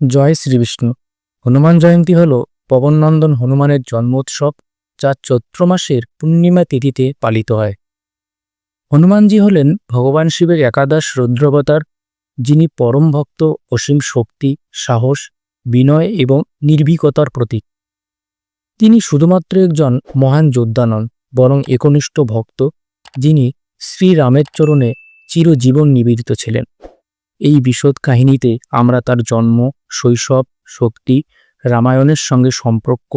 জয় শ্রীবিষ্ণু হনুমান জয়ন্তী হল পবননন্দন হনুমানের জন্মোৎসব, যা চৈত্র মাসের পূর্ণিমা তিথিতে পালিত হয়। হনুমানজি হলেন ভগবান শিবের একাদশ রুদ্রবতার, যিনি পরম ভক্ত, অসীম শক্তি, সাহস, বিনয় এবং নির্ভীকতার প্রতীক। তিনি শুধুমাত্র একজন মহান যোদ্ধা নন, বরং একনিষ্ঠ ভক্ত, যিনি শ্রীরামের চরণে চিরজীবন নিবেদিত ছিলেন। এই বিশদ কাহিনীতে আমরা তার জন্ম, শৈশব, শক্তি, রামায়ণের সঙ্গে সম্পর্ক,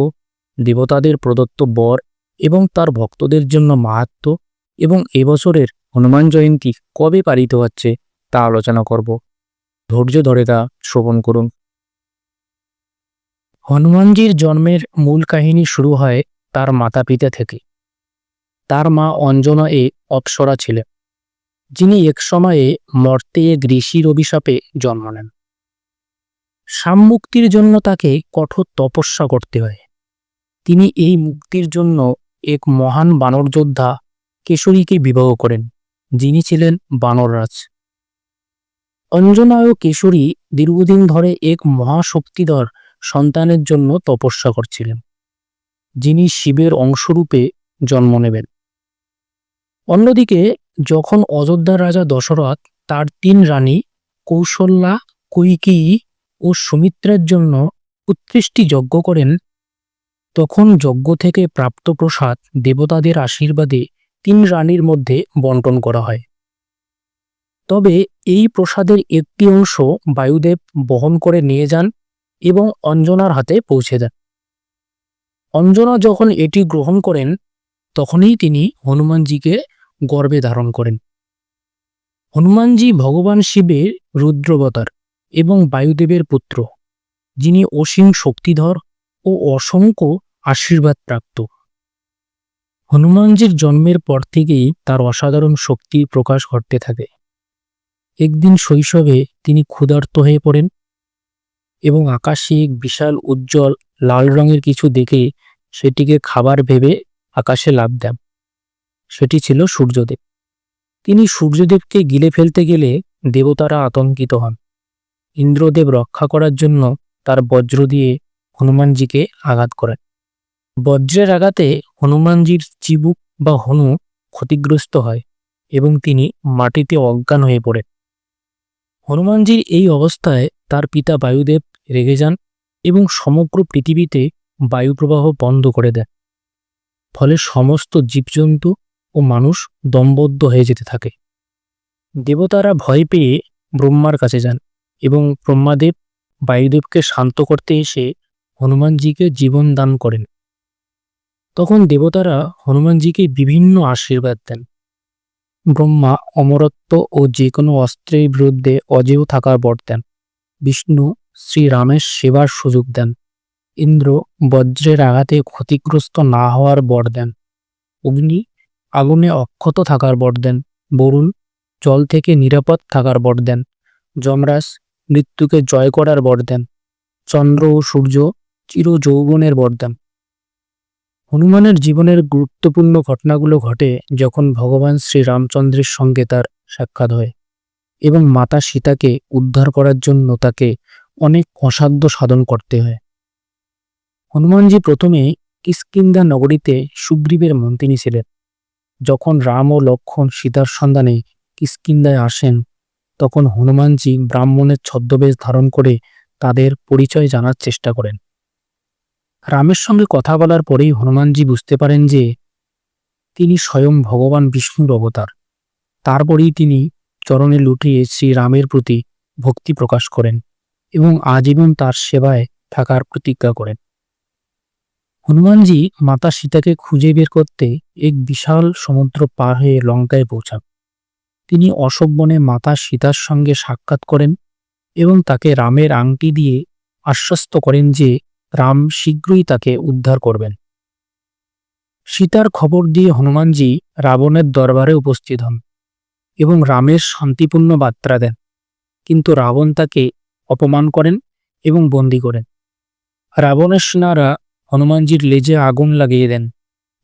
দেবতাদের প্রদত্ত বর এবং তার ভক্তদের জন্য মাহাত্ম এবং এবছরের হনুমান জয়ন্তী কবে পালিত হচ্ছে তা আলোচনা করব। ধৈর্য ধরে তা শ্রবণ করুন। হনুমানজির জন্মের মূল কাহিনী শুরু হয় তার মাতা পিতা থেকে। তার মা অঞ্জনা এ অপ্সরা ছিলেন। যিনি এক সময়ে মর্তে এক ঋষির অভিশাপে জন্ম নেন। সামমুক্তির জন্য তাকে কঠোর তপস্যা করতে হয়। তিনি এই মুক্তির জন্য এক মহান বানর যোদ্ধা কেশরীকে বিবাহ করেন, যিনি ছিলেন বানররাজ। অঞ্জনা ও কেশরী দীর্ঘদিন ধরে এক মহাশক্তিধর সন্তানের জন্য তপস্যা করছিলেন, যিনি শিবের অংশরূপে জন্ম নেবেন। অন্যদিকে, যখন অযোধ্যার রাজা দশরথ তার তিন রানী কৌশল্যা কৈকেয়ী ও সুমিত্রার জন্য উৎকৃষ্টি যজ্ঞ করেন, তখন যজ্ঞ থেকে প্রাপ্ত প্রসাদ দেবতাদের আশীর্বাদে তিন রানীর মধ্যে বন্টন করা হয়। তবে এই প্রসাদের একটি অংশ বায়ুদেব বহন করে নিয়ে যান এবং অঞ্জনার হাতে পৌঁছে দেন। অঞ্জনা যখন এটি গ্রহণ করেন, তখনই তিনি হনুমানজিকে গর্ভে ধারণ করেন। হনুমানজি ভগবান শিবের রুদ্রবতার এবং বায়ুদেবের পুত্র, যিনি অসীম শক্তিধর ও অসংখ্য আশীর্বাদ প্রাপ্ত হনুমানজির জন্মের পর থেকেই তার অসাধারণ শক্তির প্রকাশ ঘটতে থাকে। একদিন শৈশবে তিনি ক্ষুধার্ত হয়ে পড়েন এবং আকাশে এক বিশাল উজ্জ্বল লাল রঙের কিছু দেখে সেটিকে খাবার ভেবে আকাশে লাভ দেন। সেটি ছিল সূর্যদেব। তিনি সূর্যদেবকে গিলে ফেলতে গেলে দেবতারা আতঙ্কিত হন। ইন্দ্রদেব রক্ষা করার জন্য তার বজ্র দিয়ে হনুমানজিকে আঘাত করেন। বজ্রের আঘাতে হনুমানজির চিবুক বা হনু ক্ষতিগ্রস্ত হয় এবং তিনি মাটিতে অজ্ঞান হয়ে পড়েন। হনুমানজির এই অবস্থায় তার পিতা বায়ুদেব রেগে যান এবং সমগ্র পৃথিবীতে বায়ুপ্রবাহ বন্ধ করে দেন। ফলে সমস্ত জীবজন্তু ও মানুষ দমবদ্ধ হয়ে যেতে থাকে। দেবতারা ভয় পেয়ে ব্রহ্মার কাছে যান এবং ব্রহ্মাদেব বায়ুদেবকে শান্ত করতে এসে হনুমানজিকে জীবন দান করেন। তখন দেবতারা হনুমানজিকে বিভিন্ন আশীর্বাদ দেন। ব্রহ্মা অমরত্ব ও যে কোনো অস্ত্রের বিরুদ্ধে অজেয় থাকার বর দেন। বিষ্ণু শ্রীরামের সেবার সুযোগ দেন। ইন্দ্র বজ্রের আঘাতে ক্ষতিগ্রস্ত না হওয়ার বর দেন। অগ্নি আগুনে অক্ষত থাকার বর দেন, বরুণ জল থেকে নিরাপদ থাকার বর দেন, যমরাজ মৃত্যুকে জয় করার বর দেন, চন্দ্র ও সূর্য চির যৌবনের বর দেন। হনুমানের জীবনের গুরুত্বপূর্ণ ঘটনাগুলো ঘটে যখন ভগবান শ্রীরামচন্দ্রের সঙ্গে তার সাক্ষাৎ হয় এবং মাতা সীতাকে উদ্ধার করার জন্য তাকে অনেক অসাধ্য সাধন করতে হয়। হনুমানজি প্রথমে কিষ্কিন্দা নগরীতে সুগ্রীবের মন্ত্রী ছিলেন। যখন রাম ও লক্ষণ সীতার সন্ধানে কিষ্কিন্দায় আসেন, তখন হনুমানজি ব্রাহ্মণের ছদ্মবেশ ধারণ করে তাদের পরিচয় জানার চেষ্টা করেন। রামের সঙ্গে কথা বলার পরেই হনুমানজি বুঝতে পারেন যে, তিনি স্বয়ং ভগবান বিষ্ণুর অবতার। তারপরেই তিনি চরণে লুটিয়ে শ্রীরামের প্রতি ভক্তি প্রকাশ করেন এবং আজীবন তার সেবায় থাকার প্রতিজ্ঞা করেন। হনুমানজি মাতা সীতাকে খুঁজে বের করতে এক বিশাল সমুদ্র পার হয়ে লঙ্কায় পৌঁছান। তিনি অশোক বনে মাতা সীতার সঙ্গে সাক্ষাৎ করেন এবং তাকে রামের আংটি দিয়ে আশ্বস্ত করেন যে রাম শীঘ্রই তাকে উদ্ধার করবেন। সীতার খবর দিয়ে হনুমানজি রাবণের দরবারে উপস্থিত হন এবং রামের শান্তিপূর্ণ বার্তা দেন। কিন্তু রাবণ তাকে অপমান করেন এবং বন্দি করেন। রাবণের সেনারা হনুমানজির লেজে আগুন লাগিয়ে দেন।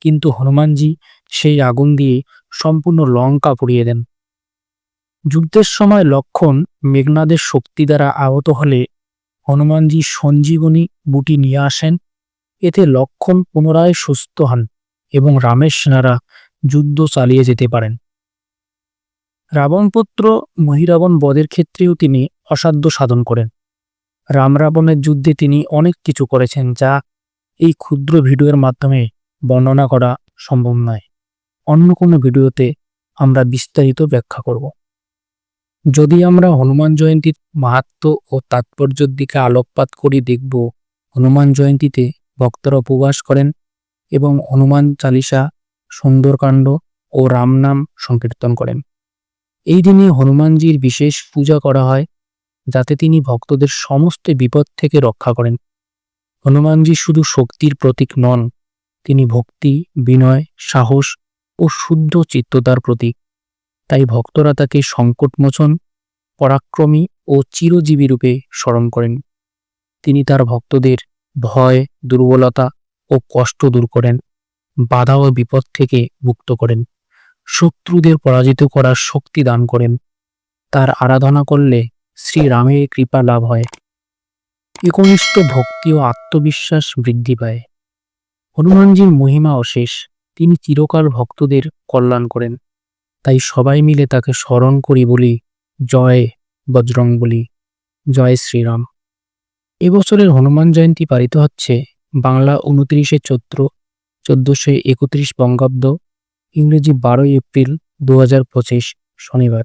কিন্তু হনুমানজি সেই আগুন দিয়ে সম্পূর্ণ লঙ্কা পুড়িয়ে দেন। যুদ্ধের সময় লক্ষণ মেঘনাদের শক্তি দ্বারা আহত হলে হনুমানজি সঞ্জীবনী বুটি নিয়ে আসেন। এতে লক্ষণ পুনরায় সুস্থ হন এবং রামের সেনারা যুদ্ধ চালিয়ে যেতে পারেন। রাবণপুত্র মহিরাবণ বদের ক্ষেত্রেও তিনি অসাধ্য সাধন করেন। রাম রাবণের যুদ্ধে তিনি অনেক কিছু করেছেন যা এই ক্ষুদ্র ভিডিওর মাধ্যমে বর্ণনা করা সম্ভব নয়। অন্য কোনো ভিডিওতে আমরা বিস্তারিত ব্যাখ্যা করব। যদি আমরা হনুমান জয়ন্তীর মাহাত্ম্য ও তাৎপর্যের দিকে আলোকপাত করি, দেখব হনুমান জয়ন্তীতে ভক্তরা উপবাস করেন এবং হনুমান চালিসা, সুন্দরকাণ্ড ও রাম নাম সংকীর্তন করেন। এই দিনে হনুমানজির বিশেষ পূজা করা হয় যাতে তিনি ভক্তদের সমস্ত বিপদ থেকে রক্ষা করেন। হনুমানজি শুধু শক্তির প্রতীক নন, তিনি ভক্তি, বিনয়, সাহস ও শুদ্ধ চিত্ততার প্রতীক। তাই ভক্তরা তাকে সংকটমোচন, পরাক্রমী ও চিরজীবী রূপে স্মরণ করেন। তিনি তার ভক্তদের ভয়, দুর্বলতা ও কষ্ট দূর করেন, বাধা ও বিপদ থেকে মুক্ত করেন, শত্রুদের পরাজিত করার শক্তি দান করেন। তার আরাধনা করলে শ্রীরামের কৃপা লাভ হয়। একনিষ্ঠ ভক্তি ও আত্মবিশ্বাস বৃদ্ধি পায়। হনুমানজির মহিমা অশেষ, তিনি চিরকাল ভক্তদের কল্যাণ করেন। তাই সবাই মিলে তাকে স্মরণ করি বলি, জয় বজরং বলি, জয় শ্রীরাম। এবছরের হনুমান জয়ন্তী পালিত হচ্ছে বাংলা উনত্রিশে চৈত্র, চোদ্দশো একত্রিশ বঙ্গাব্দ, ইংরেজি বারোই এপ্রিল দু হাজার পঁচিশ শনিবার।